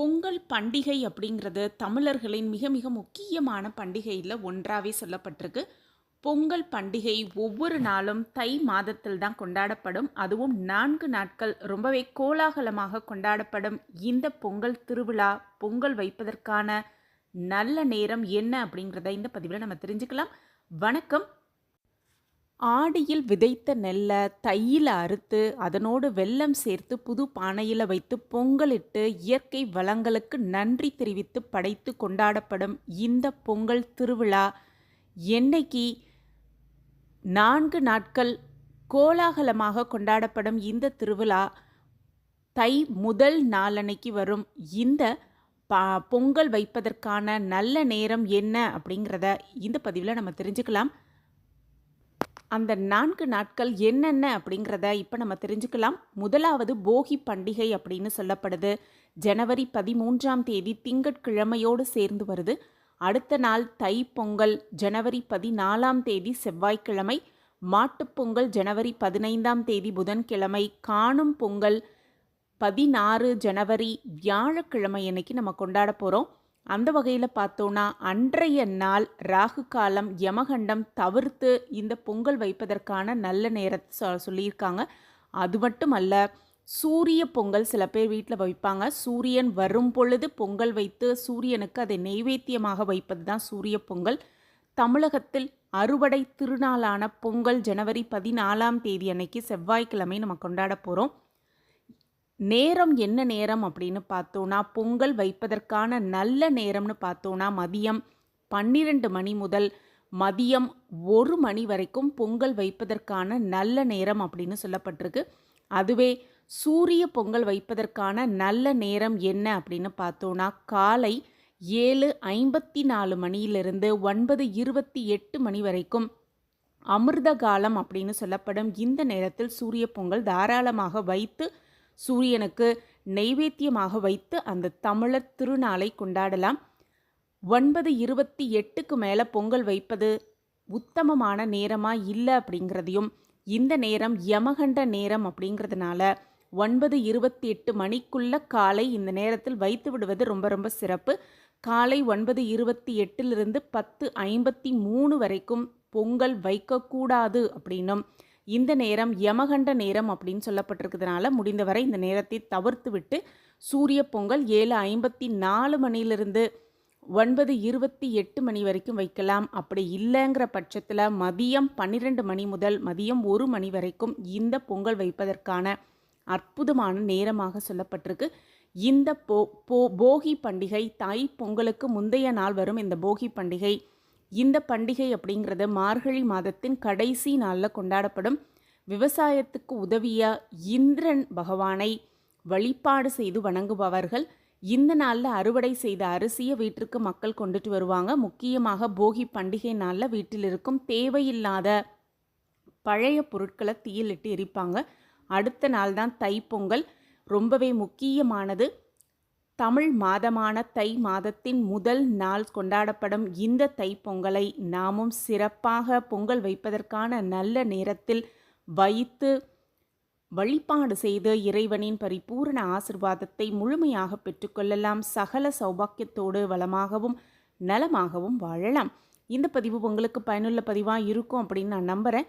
பொங்கல் பண்டிகை அப்படிங்கிறது தமிழர்களின் மிக மிக முக்கியமான பண்டிகையில் ஒன்றாவே சொல்லப்பட்டிருக்கு. பொங்கல் பண்டிகை ஒவ்வொரு நாளும் தை மாதத்தில் தான் கொண்டாடப்படும். அதுவும் நான்கு நாட்கள் ரொம்பவே கோலாகலமாக கொண்டாடப்படும். இந்த பொங்கல் திருவிழா பொங்கல் வைப்பதற்கான நல்ல நேரம் என்ன அப்படிங்கிறத இந்த பதிவில் நம்ம தெரிஞ்சுக்கலாம். வணக்கம். ஆடியில் விதைத்த நெல்லை தையில் அறுத்து அதனோடு வெல்லம் சேர்த்து புது பானையில் வைத்து பொங்கலிட்டு இயற்கை வளங்களுக்கு நன்றி தெரிவித்து படைத்து கொண்டாடப்படும் இந்த பொங்கல் திருவிழா என்னைக்கு நான்கு நாட்கள் கோலாகலமாக கொண்டாடப்படும் இந்த திருவிழா தை முதல் நாளன்னைக்கு வரும். இந்த பா பொங்கல் வைப்பதற்கான நல்ல நேரம் என்ன அப்படிங்கிறத இந்த பதிவில் நம்ம தெரிஞ்சுக்கலாம். அந்த நான்கு நாட்கள் என்னென்ன அப்படிங்கிறத இப்போ நம்ம தெரிஞ்சுக்கலாம். முதலாவது போகி பண்டிகை அப்படின்னு சொல்லப்படுது. ஜனவரி பதிமூன்றாம் தேதி திங்கட்கிழமையோடு சேர்ந்து வருது. அடுத்த நாள் தை பொங்கல் ஜனவரி பதினாலாம் தேதி செவ்வாய்க்கிழமை மாட்டுப்பொங்கல் ஜனவரி பதினைந்தாம் தேதி புதன்கிழமை காணும் பொங்கல் பதினாறு ஜனவரி வியாழக்கிழமை அன்னைக்கு நம்ம கொண்டாட போகிறோம் அந்த வகையில் பார்த்தோன்னா அன்றைய நாள் ராகு காலம் யமகண்டம் தவிர்த்து இந்த பொங்கல் வைப்பதற்கான நல்ல நேரத்தை சொ சொல்லியிருக்காங்க. அது மட்டும் அல்ல சூரிய பொங்கல் சில பேர் வீட்டில் வைப்பாங்க. சூரியன் வரும் பொழுது பொங்கல் வைத்து சூரியனுக்கு அதை நெய்வேத்தியமாக வைப்பது தான் சூரிய பொங்கல். தமிழகத்தில் அறுவடை திருநாளான பொங்கல் ஜனவரி பதினாலாம் தேதி அன்னைக்கு செவ்வாய்க்கிழமை நம்ம கொண்டாட போகிறோம் நேரம் என்ன நேரம் அப்படின்னு பார்த்தோன்னா பொங்கல் வைப்பதற்கான நல்ல நேரம்னு பார்த்தோன்னா மதியம் பன்னிரெண்டு மணி முதல் மதியம் ஒரு மணி வரைக்கும் பொங்கல் வைப்பதற்கான நல்ல நேரம் அப்படின்னு சொல்லப்பட்டிருக்கு. அதுவே சூரிய பொங்கல் வைப்பதற்கான நல்ல நேரம் என்ன அப்படின்னு பார்த்தோன்னா காலை ஏழு ஐம்பத்தி நாலு மணியிலிருந்து ஒன்பது இருபத்தி எட்டு மணி வரைக்கும் அமிர்த காலம் அப்படின்னு சொல்லப்படும். இந்த நேரத்தில் சூரிய பொங்கல் தாராளமாக வைத்து சூரியனுக்கு நெய்வேத்தியமாக வைத்து அந்த தமிழர் திருநாளை கொண்டாடலாம். ஒன்பது இருபத்தி எட்டுக்கு மேலே பொங்கல் வைப்பது உத்தமமான நேரமாக இல்லை அப்படிங்கிறதையும் இந்த நேரம் யமகண்ட நேரம் அப்படிங்கிறதுனால ஒன்பது இருபத்தி எட்டு மணிக்குள்ள காலை இந்த நேரத்தில் வைத்து விடுவது ரொம்ப ரொம்ப சிறப்பு. காலை ஒன்பது இருபத்தி எட்டிலிருந்து பத்து ஐம்பத்தி மூணு வரைக்கும் பொங்கல் வைக்கக்கூடாது அப்படின்னும் இந்த நேரம் யமகண்ட நேரம் அப்படின்னு சொல்லப்பட்டிருக்கிறதுனால முடிந்தவரை இந்த நேரத்தை தவிர்த்து விட்டு சூரிய பொங்கல் ஏழு ஐம்பத்தி நாலு மணிலிருந்து ஒன்பது இருபத்தி எட்டு மணி வரைக்கும் வைக்கலாம். அப்படி இல்லைங்கிற பட்சத்தில் மதியம் பன்னிரெண்டு மணி முதல் மதியம் ஒரு மணி வரைக்கும் இந்த பொங்கல் வைப்பதற்கான அற்புதமான நேரமாக சொல்லப்பட்டிருக்கு. இந்த போ போ போகி பண்டிகை தாய் பொங்கலுக்கு முந்தைய நாள் வரும். இந்த போகி பண்டிகை இந்த பண்டிகை அப்படிங்கிறது மார்கழி மாதத்தின் கடைசி நாளில் கொண்டாடப்படும். விவசாயத்துக்கு உதவிய இந்திரன் பகவானை வழிபாடு செய்து வணங்குபவர்கள். இந்த நாளில் அறுவடை செய்த அரிசியை வீட்டிற்கு மக்கள் கொண்டுட்டு வருவாங்க. முக்கியமாக போகி பண்டிகை நாளில் வீட்டில் இருக்கும் தேவையில்லாத பழைய பொருட்களை தீயிலிட்டு எரிப்பாங்க. அடுத்த நாள் தான் தைப்பொங்கல். ரொம்பவே முக்கியமானது. தமிழ் மாதமான தை மாதத்தின் முதல் நாள் கொண்டாடப்படும் இந்த தை பொங்கலை நாமும் சிறப்பாக பொங்கல் வைப்பதற்கான நல்ல நேரத்தில் வைத்து வழிபாடு செய்து இறைவனின் பரிபூரண ஆசிர்வாதத்தை முழுமையாக பெற்றுக்கொள்ளலாம் சகல சௌபாக்கியத்தோடு வளமாகவும் நலமாகவும் வாழலாம். இந்த பதிவு உங்களுக்கு பயனுள்ள பதிவாக இருக்கும் அப்படின்னு நான் நம்புகிறேன்